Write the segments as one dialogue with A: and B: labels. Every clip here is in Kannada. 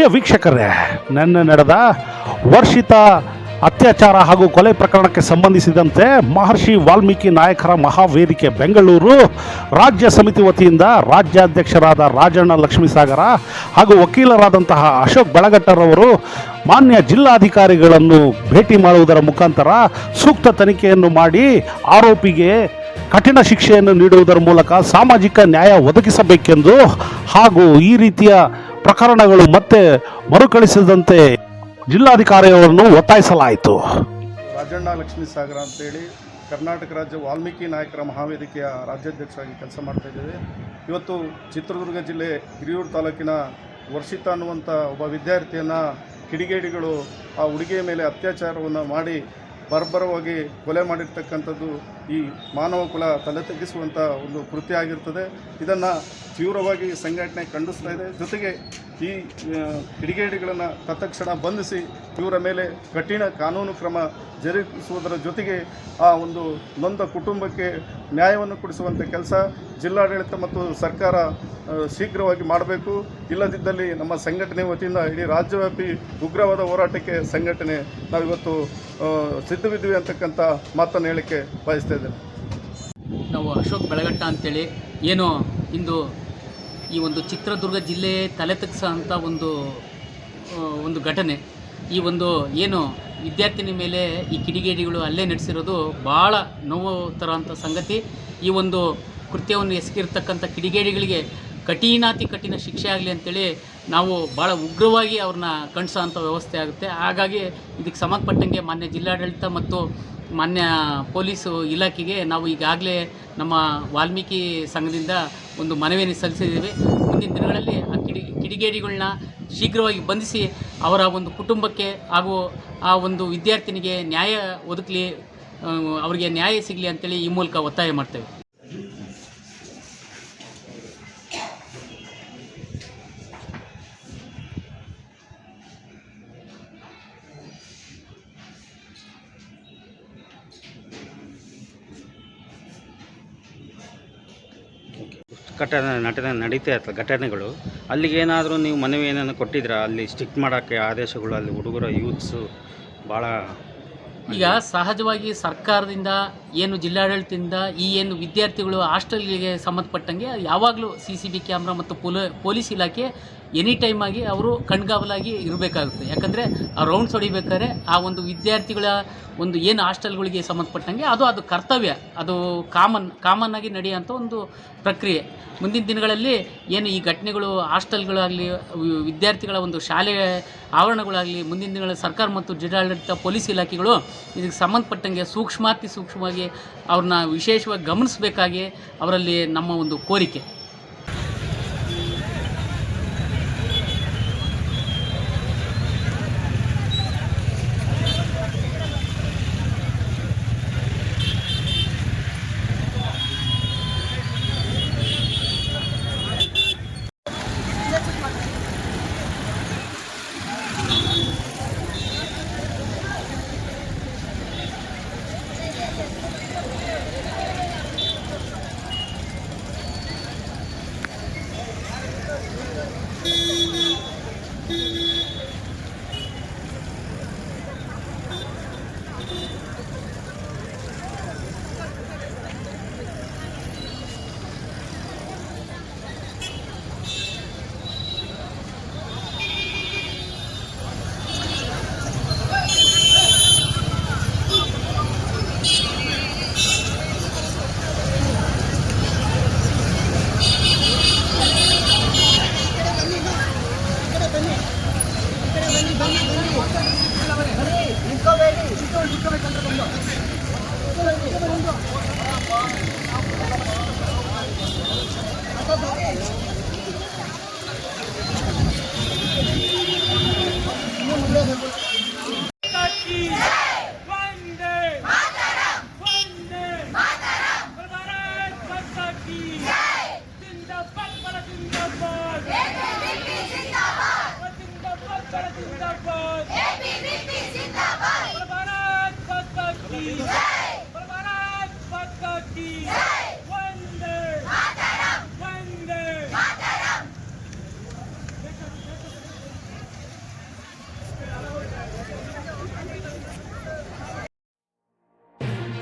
A: ಪ್ರಿಯ ವೀಕ್ಷಕರೇ, ನಿನ್ನೆ ನಡೆದ ವರ್ಷಿತ ಅತ್ಯಾಚಾರ ಹಾಗೂ ಕೊಲೆ ಪ್ರಕರಣಕ್ಕೆ ಸಂಬಂಧಿಸಿದಂತೆ ಮಹರ್ಷಿ ವಾಲ್ಮೀಕಿ ನಾಯಕರ ಮಹಾವೇದಿಕೆ ಬೆಂಗಳೂರು ರಾಜ್ಯ ಸಮಿತಿ ವತಿಯಿಂದ ರಾಜ್ಯಾಧ್ಯಕ್ಷರಾದ ರಾಜಣ್ಣ ಲಕ್ಷ್ಮೀಸಾಗರ ಹಾಗೂ ವಕೀಲರಾದಂತಹ ಅಶೋಕ್ ಬೆಳಗಟ್ಟರವರು ಮಾನ್ಯ ಜಿಲ್ಲಾಧಿಕಾರಿಗಳನ್ನು ಭೇಟಿ ಮಾಡುವುದರ ಮುಖಾಂತರ ಸೂಕ್ತ ತನಿಖೆಯನ್ನು ಮಾಡಿ ಆರೋಪಿಗೆ ಕಠಿಣ ಶಿಕ್ಷೆಯನ್ನು ನೀಡುವುದರ ಮೂಲಕ ಸಾಮಾಜಿಕ ನ್ಯಾಯ ಒದಗಿಸಬೇಕೆಂದು ಹಾಗೂ ಈ ರೀತಿಯ ಪ್ರಕರಣಗಳು ಮತ್ತೆ ಮರುಕಳಿಸದಂತೆ ಜಿಲ್ಲಾಧಿಕಾರಿಯವರನ್ನು ಒತ್ತಾಯಿಸಲಾಯಿತು.
B: ರಾಜಣ್ಣ ಲಕ್ಷ್ಮೀ ಸಾಗರ ಅಂತೇಳಿ ಕರ್ನಾಟಕ ರಾಜ್ಯ ವಾಲ್ಮೀಕಿ ನಾಯಕರ ಮಹಾವೇದಿಕೆಯ ರಾಜ್ಯಾಧ್ಯಕ್ಷರಾಗಿ ಕೆಲಸ ಮಾಡ್ತಾ ಇದ್ದೇವೆ. ಇವತ್ತು ಚಿತ್ರದುರ್ಗ ಜಿಲ್ಲೆ ಹಿರಿಯೂರು ತಾಲೂಕಿನ ವರ್ಷಿತ ಅನ್ನುವಂಥ ಒಬ್ಬ ವಿದ್ಯಾರ್ಥಿಯನ್ನು ಕಿಡಿಗೇಡಿಗಳು ಆ ಹುಡುಗಿಯ ಮೇಲೆ ಅತ್ಯಾಚಾರವನ್ನು ಮಾಡಿ ಬರ್ಬರವಾಗಿ ಕೊಲೆ ಮಾಡಿರ್ತಕ್ಕಂಥದ್ದು ಈ ಮಾನವ ಕುಲ ತಲೆ ತಗ್ಗಿಸುವಂಥ ಒಂದು ಕೃತ್ಯ ಆಗಿರ್ತದೆ. ಇದನ್ನು ತೀವ್ರವಾಗಿ ಸಂಘಟನೆ ಖಂಡಿಸ್ತಾ ಇದೆ. ಜೊತೆಗೆ ಈ ಕಿಡಿಗೇಡಿಗಳನ್ನು ತತ್ಕ್ಷಣ ಬಂಧಿಸಿ ಇವರ ಮೇಲೆ ಕಠಿಣ ಕಾನೂನು ಕ್ರಮ ಜರುಗಿಸುವುದರ ಜೊತೆಗೆ ಆ ಒಂದು ನೊಂದ ಕುಟುಂಬಕ್ಕೆ ನ್ಯಾಯವನ್ನು ಕೊಡಿಸುವಂಥ ಕೆಲಸ ಜಿಲ್ಲಾಡಳಿತ ಮತ್ತು ಸರ್ಕಾರ ಶೀಘ್ರವಾಗಿ ಮಾಡಬೇಕು. ಇಲ್ಲದಿದ್ದಲ್ಲಿ ನಮ್ಮ ಸಂಘಟನೆ ವತಿಯಿಂದ ಇಡೀ ರಾಜ್ಯವ್ಯಾಪಿ ಉಗ್ರವಾದ ಹೋರಾಟಕ್ಕೆ ಸಂಘಟನೆ ನಾವಿವತ್ತು ಸಿದ್ಧವಿದ್ದೀವಿ ಅಂತಕ್ಕಂಥ ಮಾತನ್ನು ಹೇಳಿಕೆ ಬಯಸ್ತಾ ಇದ್ದೇನೆ.
C: ನಾವು ಅಶೋಕ್ ಬೆಳಗಟ್ಟ ಅಂತೇಳಿ. ಏನು ಇಂದು ಈ ಒಂದು ಚಿತ್ರದುರ್ಗ ಜಿಲ್ಲೆ ತಲೆ ತಗ್ಸೋಂಥ ಒಂದು ಒಂದು ಘಟನೆ. ಈ ಒಂದು ಏನು ವಿದ್ಯಾರ್ಥಿನಿ ಮೇಲೆ ಈ ಕಿಡಿಗೇಡಿಗಳು ಅಲ್ಲೇ ನಡೆಸಿರೋದು ಭಾಳ ನೋವು ತರೋಂಥ ಸಂಗತಿ. ಈ ಒಂದು ಕೃತ್ಯವನ್ನು ಎಸಗಿರ್ತಕ್ಕಂಥ ಕಿಡಿಗೇಡಿಗಳಿಗೆ ಕಠಿಣಾತಿ ಕಠಿಣ ಶಿಕ್ಷೆ ಆಗಲಿ ಅಂತೇಳಿ ನಾವು ಭಾಳ ಉಗ್ರವಾಗಿ ಅವ್ರನ್ನ ಖಂಡಿಸೋಂಥ ವ್ಯವಸ್ಥೆ ಆಗುತ್ತೆ. ಹಾಗಾಗಿ ಇದಕ್ಕೆ ಸಂಬಂಧಪಟ್ಟಂಗೆ ಮಾನ್ಯ ಜಿಲ್ಲಾಡಳಿತ ಮತ್ತು ಮಾನ್ಯ ಪೊಲೀಸು ಇಲಾಖೆಗೆ ನಾವು ಈಗಾಗಲೇ ನಮ್ಮ ವಾಲ್ಮೀಕಿ ಸಂಘದಿಂದ ಒಂದು ಮನವಿಯನ್ನು ಸಲ್ಲಿಸಿದ್ದೇವೆ. ಮುಂದಿನ ದಿನಗಳಲ್ಲಿ ಆ ಕಿಡಿ ಕಿಡಿಗೇಡಿಗಳನ್ನ ಶೀಘ್ರವಾಗಿ ಬಂಧಿಸಿ ಅವರ ಒಂದು ಕುಟುಂಬಕ್ಕೆ ಹಾಗೂ ಆ ಒಂದು ವಿದ್ಯಾರ್ಥಿನಿಗೆ ನ್ಯಾಯ ಒದಗಲಿ ಅವರಿಗೆ ನ್ಯಾಯ ಸಿಗಲಿ ಅಂತೇಳಿ ಈ ಮೂಲಕ ಒತ್ತಾಯ ಮಾಡ್ತೇವೆ.
D: ಘಟನೆ ನಟನೆ ನಡೀತಾ ಇರ್ತದೆ ಘಟನೆಗಳು, ಅಲ್ಲಿಗೆ ಏನಾದರೂ ನೀವು ಮನವಿ ಏನಾದ್ರು ಕೊಟ್ಟಿದ್ರ? ಅಲ್ಲಿ ಸ್ಟಿಕ್ ಮಾಡೋಕ್ಕೆ ಆದೇಶಗಳು, ಅಲ್ಲಿ ಹುಡುಗರ ಯೂತ್ಸು ಭಾಳ
C: ಈಗ ಸಹಜವಾಗಿ ಸರ್ಕಾರದಿಂದ ಏನು ಜಿಲ್ಲಾಡಳಿತದಿಂದ ಈ ಏನು ವಿದ್ಯಾರ್ಥಿಗಳು ಹಾಸ್ಟೆಲ್ಗೆ ಸಂಬಂಧಪಟ್ಟಂಗೆ ಯಾವಾಗಲೂ ಸಿ ಸಿ ಬಿ ಕ್ಯಾಮ್ರಾ ಮತ್ತು ಪೊಲ, ಪೊಲೀಸ್ ಇಲಾಖೆ ಎನಿ ಟೈಮ್ ಆಗಿ ಅವರು ಕಣ್ಗಾವಲಾಗಿ ಇರಬೇಕಾಗುತ್ತೆ. ಯಾಕಂದರೆ ಆ ರೌಂಡ್ಸ್ ಹೊಡಿಬೇಕಾದ್ರೆ ಆ ಒಂದು ವಿದ್ಯಾರ್ಥಿಗಳ ಒಂದು ಏನು ಹಾಸ್ಟೆಲ್ಗಳಿಗೆ ಸಂಬಂಧಪಟ್ಟಂಗೆ ಅದು ಅದು ಕರ್ತವ್ಯ. ಅದು ಕಾಮನ್ ಕಾಮನ್ ಆಗಿ ನಡೆಯುವಂಥ ಒಂದು ಪ್ರಕ್ರಿಯೆ. ಮುಂದಿನ ದಿನಗಳಲ್ಲಿ ಏನು ಈ ಘಟನೆಗಳು ಹಾಸ್ಟೆಲ್ಗಳಾಗಲಿ, ವಿದ್ಯಾರ್ಥಿಗಳ ಒಂದು ಶಾಲೆ ಆವರಣಗಳಾಗಲಿ, ಮುಂದಿನ ದಿನಗಳಲ್ಲಿ ಸರ್ಕಾರ ಮತ್ತು ಜಿಲ್ಲಾಡಳಿತ, ಪೊಲೀಸ್ ಇಲಾಖೆಗಳು ಇದಕ್ಕೆ ಸಂಬಂಧಪಟ್ಟಂಗೆ ಸೂಕ್ಷ್ಮಾತಿ ಸೂಕ್ಷ್ಮವಾಗಿ ಅವ್ರನ್ನ ವಿಶೇಷವಾಗಿ ಗಮನಿಸಬೇಕಾಗಿ ಅವರಲ್ಲಿ ನಮ್ಮ ಒಂದು ಕೋರಿಕೆ.
E: Thank you.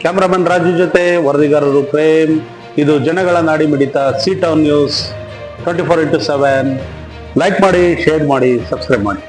F: ಕ್ಯಾಮ್ರಾಮನ್ ರಾಜು ಜೊತೆ ವರದಿಗಾರರು ಪ್ರೇಮ್. ಇದು ಜನಗಳ ನಾಡಿ ಮಿಡಿತ C town news. Twenty four into seven. Like ಮಾಡಿ, ಶೇರ್ ಮಾಡಿ, ಸಬ್ಸ್ಕ್ರೈಬ್ ಮಾಡಿ.